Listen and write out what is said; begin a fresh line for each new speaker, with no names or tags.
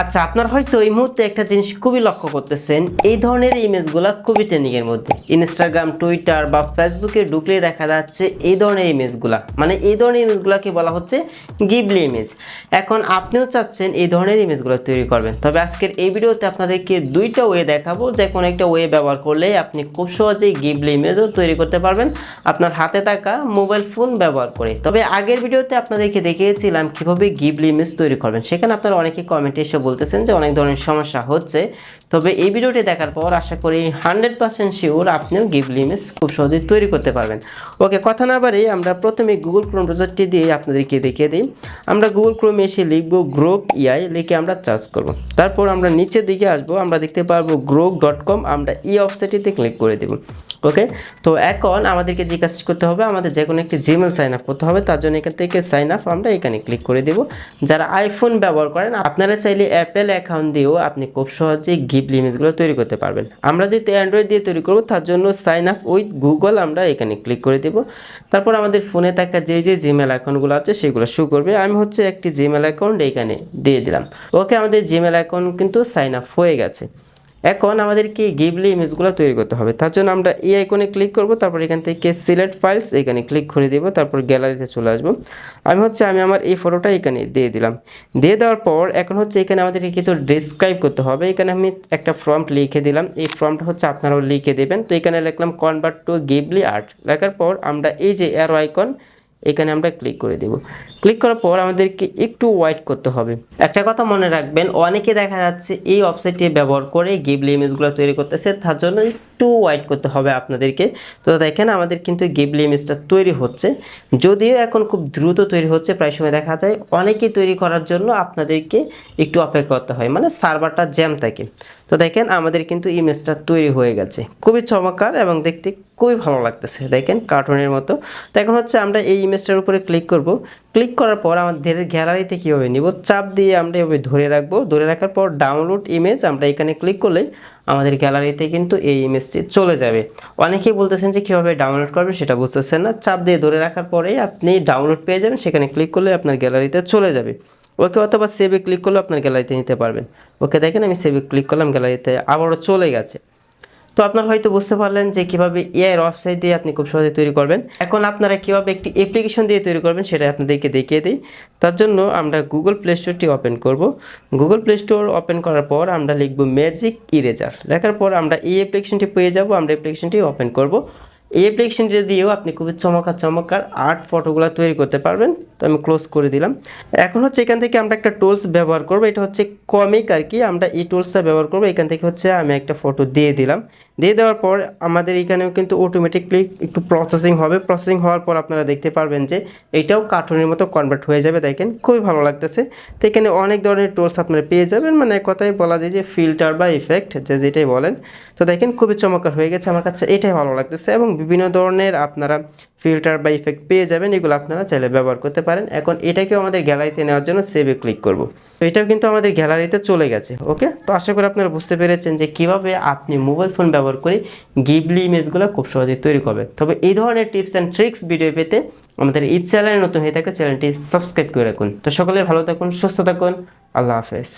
আচ্ছা আপনার হয়তো এই মুহূর্তে একটা জিনিস খুবই লক্ষ্য করতেছেন। এই ধরনের ইমেজগুলো খুবই ট্রেন্ডিং এর মধ্যে। ইনস্টাগ্রাম টুইটার বা ফেসবুকে ঢুকলে দেখা যাচ্ছে এই ধরনের ইমেজগুলা। মানে এই ধরনের ইমেজগুলোকে বলা হচ্ছে গিবলি ইমেজ এখন আপনিও চাচ্ছেন এই ধরনের ইমেজগুলো তৈরি করবেন। তবে আজকের এই ভিডিওতে আপনাদেরকে দুইটা ওয়ে দেখাবো। যে কোনো একটা ওয়ে ব্যবহার করলে আপনি খুব সহজেই গিবলি ইমেজও তৈরি করতে পারবেন। আপনার হাতে থাকা মোবাইল ফোন ব্যবহার করে। তবে আগের ভিডিওতে আপনাদেরকে দেখিয়েছিলাম কীভাবে গিবলি ইমেজ তৈরি করবেন। সেখানে আপনারা অনেকে কমেন্টে এসে বলতেছেন যে অনেক ধরনের সমস্যা হচ্ছে। তবে এই ভিডিওটি দেখার পর আশা করি হান্ড্রেড পার্সেন্ট শিওর আপনিও গিবলি ইমেজ খুব সহজেই তৈরি করতে পারবেন। ওকে, কথা না বাড়ি আমরা প্রথমে গুগল ক্রোম ব্রাউজারটি দিয়ে আপনাদেরকে দেখিয়ে দিই। আমরা গুগল ক্রোমে এসে লিখব গ্রোক ইআই লিখে আমরা চার্জ করব। তারপর আমরা নিচের দিকে আসব, আমরা দেখতে পারব গ্রোক ডট কম আমরা এই ওয়েবসাইটটিতে ক্লিক করে দেব। ওকে, তো এখন আমাদেরকে যে কাজ করতে হবে, আমাদের যে কোনো একটি জিমেল সাইন আপ করতে হবে, তার জন্য এখান থেকে সাইন আপ আমরা এখানে ক্লিক করে দেব। যারা আইফোন ব্যবহার করেন, আপনারা চাইলে অ্যাপেল অ্যাকাউন্ট দিয়েও আপনি খুব সহজেই গিফট ইমেজগুলো তৈরি করতে পারবেন। আমরা যেহেতু অ্যান্ড্রয়েড দিয়ে তৈরি করব, তার জন্য সাইন আপ উইথ গুগল আমরা এখানে ক্লিক করে দেব। তারপর আমাদের ফোনে থাকা যে যে জিমেল অ্যাকাউন্টগুলো আছে, সেগুলো শো করবে। আমি হচ্ছে একটি জিমেল অ্যাকাউন্ট এখানে দিয়ে দিলাম। ওকে আমাদের জিমেল অ্যাকাউন্ট কিন্তু সাইন আপ হয়ে গেছে। এখন আমাদেরকে গিবলি ইমেজগুলো তৈরি করতে হবে। তার জন্য আমরা এই আইকনে ক্লিক করব, তারপর এখান থেকে সিলেক্ট ফাইলস এখানে ক্লিক করে দেব, তারপর গ্যালারিতে চলে আসব। আমি হচ্ছে, আমি আমার এই ফটোটা এখানে দিয়ে দিলাম। দিয়ে দেওয়ার পর এখন হচ্ছে, এখানে আমাদেরকে কিছু ডিসক্রাইব করতে হবে। এখানে আমি একটা ফর্ম লিখে দিলাম। এই ফর্মটা হচ্ছে আপনারাও লিখে দেবেন। তো এখানে লিখলাম কনভার্ট টু গিবলি আর্ট লেখার পর আমরা এই যে অ্যারো আইকন এখানে আমরা ক্লিক করে দেব। ক্লিক করার পর আমাদেরকে একটু ওয়াইট করতে হবে। একটা কথা মনে রাখবেন, অনেকে দেখা যাচ্ছে এই ওয়েবসাইটটি ব্যবহার করে গিবলি ইমেজগুলো তৈরি করতেছে, তার জন্য একটু ওয়াইট করতে হবে আপনাদেরকে। তো দেখেন আমাদের কিন্তু গিবলি ইমেজটা তৈরি হচ্ছে। যদিও এখন খুব দ্রুত তৈরি হচ্ছে, প্রায় সময় দেখা যায়, অনেকেই তৈরি করার জন্য আপনাদেরকে একটু অপেক্ষা করতে হয় মানে সার্ভারটা জ্যাম থাকে। তো দেখেন আমাদের কিন্তু ইমেজটা তৈরি হয়ে গেছে। খুবই চমৎকার এবং দেখতে খুবই ভালো লাগতেছে, দেখেন কার্টুনের মতো। তো এখন হচ্ছে আমরা এই ইমেজটার উপরে ক্লিক করব। ক্লিক করার পর আমাদের গ্যালারিতে কীভাবে নিব? চাপ দিয়ে আমরা এভাবে ধরে রাখব। ধরে রাখার পর ডাউনলোড ইমেজ আমরা এখানে ক্লিক করলে আমাদের গ্যালারিতে কিন্তু এই ইমেজটি চলে যাবে। অনেকেই বলতেছেন যে কীভাবে ডাউনলোড করবেন সেটা বুঝতেছেন না। চাপ দিয়ে ধরে রাখার পরেই আপনি ডাউনলোড পেয়ে যাবেন, সেখানে ক্লিক করলে আপনার গ্যালারিতে চলে যাবে। ওকে, অথবা সেভে ক্লিক করলে আপনার গ্যালারিতে নিতে পারবেন। ওকে, দেখেন আমি সেভে ক্লিক করলাম গ্যালারিতে আবারও চলে গেছে। তো আপনারা হয়তো বুঝতে পারলেন যে কীভাবে এআই ওয়েবসাইট দিয়ে আপনি খুব সহজে তৈরি করবেন। এখন আপনারা কীভাবে একটি অ্যাপ্লিকেশন দিয়ে তৈরি করবেন সেটা আপনাদেরকে দেখিয়ে দিই। তার জন্য আমরা গুগল প্লে স্টোরটি ওপেন করব। গুগল প্লে স্টোর ওপেন করার পর আমরা লিখব ম্যাজিক ইরেজার লেখার পর আমরা এই অ্যাপ্লিকেশনটি পেয়ে যাব, আমরা অ্যাপ্লিকেশনটি ওপেন করব। এই অ্যাপ্লিকেশনটি দিয়েও আপনি খুবই চমৎকার চমৎকার আর্ট ফটোগুলো তৈরি করতে পারবেন। তো আমি ক্লোজ করে দিলাম। এখন হচ্ছে এখান থেকে আমরা একটা টুলস ব্যবহার করব। এটা হচ্ছে কমিক আর কি। আমরা এই টুলসটা ব্যবহার করব। এখান থেকে হচ্ছে আমি একটা ফটো দিয়ে দিলাম। দিয়ে দেওয়ার পর আমাদের এখানেও কিন্তু অটোমেটিকলি একটু প্রসেসিং হবে। প্রসেসিং হওয়ার পর আপনারা দেখতে পারবেন যে এটাও কার্টুনের মতো কনভার্ট হয়ে যাবে। দেখেন, খুবই ভালো লাগতেছে। তো এখানে অনেক ধরনের টুলস আপনারা পেয়ে যাবেন। মানে কথাই বলা যায় যে ফিল্টার বা ইফেক্ট যে যেটাই বলেন। তো দেখেন, খুবই চমৎকার হয়ে গেছে। আমার কাছে এটাই ভালো লাগতেছে। এবং বিভিন্ন ধরনের আপনারা ফিল্টার বা ইফেক্ট পেয়ে যাবেন, এগুলো আপনারা চাইলে ব্যবহার করতে পারেন। এখন এটাকেও আমাদের গ্যালারিতে নেওয়ার জন্য সেভে ক্লিক করব। তো এটাও কিন্তু আমাদের গ্যালারিতে চলে গেছে ওকে তো আশা করি আপনারা বুঝতে পেরেছেন যে কীভাবে আপনি মোবাইল ফোন ব্যবহার করে গিবলি ইমেজগুলো খুব সহজেই তৈরি করবেন। তবে এই ধরনের টিপস অ্যান্ড ট্রিক্স ভিডিও পেতে আমাদের এই চ্যানেলে নতুন হয়ে থাকে চ্যানেলটি সাবস্ক্রাইব করে রাখুন। তো সকলে ভালো থাকুন, সুস্থ থাকুন। আল্লাহ হাফেজ।